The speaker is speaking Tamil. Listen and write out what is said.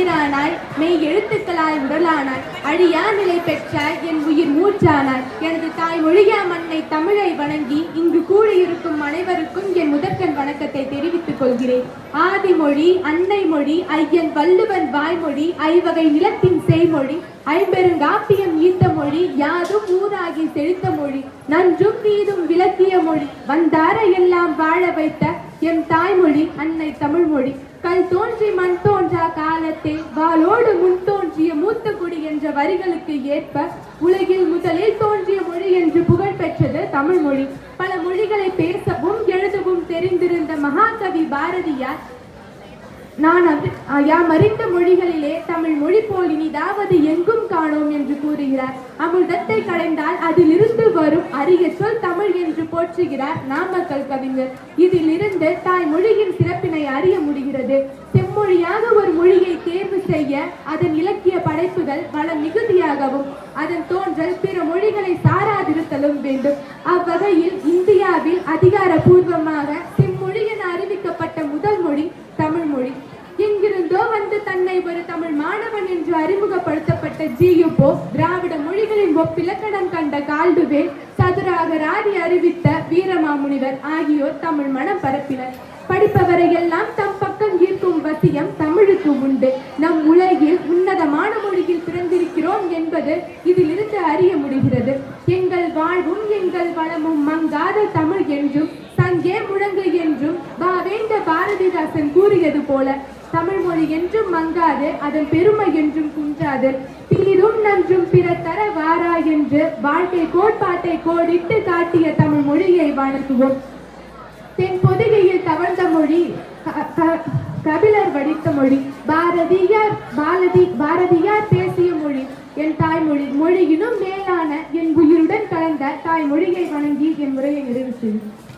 உயிரானாய் மெய் எழுத்துக்களாய் உடலானாய் அழியா நிலை பெற்றாய் என் உயிர் மூச்சானாய். எனது தாய் மொழியா மண்ணை தமிழை வணங்கி இங்கு கூடியிருக்கும் அனைவருக்கும் என் முதற்கண் வணக்கத்தை தெரிவித்துக் கொள்கிறேன். ஆதிமொழி அன்னை மொழி ஐயன் வள்ளுவன் வாய்மொழி ஐவகை நிலத்தின் செய்மொழி ஐம்பெருங்காப்பியம் ஈர்த்த மொழி யாதும் ஊராகி செழித்த மொழி நன்றும் தீதும் விளக்கிய மொழி வந்தார எல்லாம் வாழ வைத்த என் தாய்மொழி அன்னை தமிழ்மொழி. கல் தோன்றி மண் தோன்றா காலத்தே வாளோடு முன் தோன்றிய மூத்த குடி என்ற வரிகளுக்கு ஏற்ப உலகில் முதலில் தோன்றிய மொழி என்று புகழ் பெற்றது தமிழ் மொழி பல மொழிகளை பேசவும் எழுதவும் தெரிந்திருந்த மகாகவி பாரதியார் நான் அறி- யாம் அறிந்த மொழிகளிலே தமிழ் மொழி போல் இனிதாவது எங்கும் காணோம் என்று கூறுகிறார். அமிர்தத்தை கடைந்தால் அதிலிருந்து வரும் அரிய சொல் தமிழ் என்று போற்றுகிறார் நாமக்கல் கவிஞர். இதிலிருந்து தாய் மொழியின் சிறப்பினை அறிய முடிகிறது. செம்மொழியாக ஒரு மொழியை தேர்வு செய்ய அதன் இலக்கிய படைப்புகள் வள மிகுதியாகவும் அதன் தோன்றல் பிற மொழிகளை சாராதிருத்தலும் வேண்டும். அவ்வகையில் இந்தியாவில் அதிகாரபூர்வமாக செம்மொழி என அறிவிக்கப்பட்ட முதல் மொழி தமிழ் மொழி எங்கிருந்தோ வந்து தன்னை ஒரு தமிழ் மாணவன் என்று அறிமுகப்படுத்தப்பட்ட ஜியுபோ திராவிட மொழிகளின் ஒப்பிலக்கணம் கண்ட கால்டுவே சதுராக ராதி அறிவித்த வீரமாமுனிவர் ஆகியோர் தமிழ் மனம் பரப்பினர் படிப்பவரை எல்லாம் தம் பக்கம் ஈர்க்கும் வசியம் தமிழுக்கு உண்டு. நம் உலகில் உன்னதமான மொழியில் பிறந்திருக்கிறோம் என்பது இதிலிருந்து அறிய முடிகிறது. எங்கள் வாழ்வும் எங்கள் வளமும் மங்காத தமிழ் என்றும் சங்கே முழங்கு என்றும் பாவேந்த பாரதிதாசன் கூறியது போல தமிழ் மொழி என்றும் மங்காது அதன் பெருமை என்றும் குன்றாது. தீரும் நன்றும் பிற தர வாரா என்று வாழ்க்கை கோட்பாட்டை கோடிட்டு காட்டிய தமிழ் மொழியை வணங்குவோம். தென் பொதிகையில் தவழ்ந்த மொழி க- க- கபிலர் வடித்த மொழி பாரதியார் பாரதி பாரதியார் பேசிய மொழி. என் தாய்மொழி மொழியினும் மேலான என் உயிருடன் கலந்த தாய்மொழியை வணங்கி என் உரையை நிறைவு செய்யும்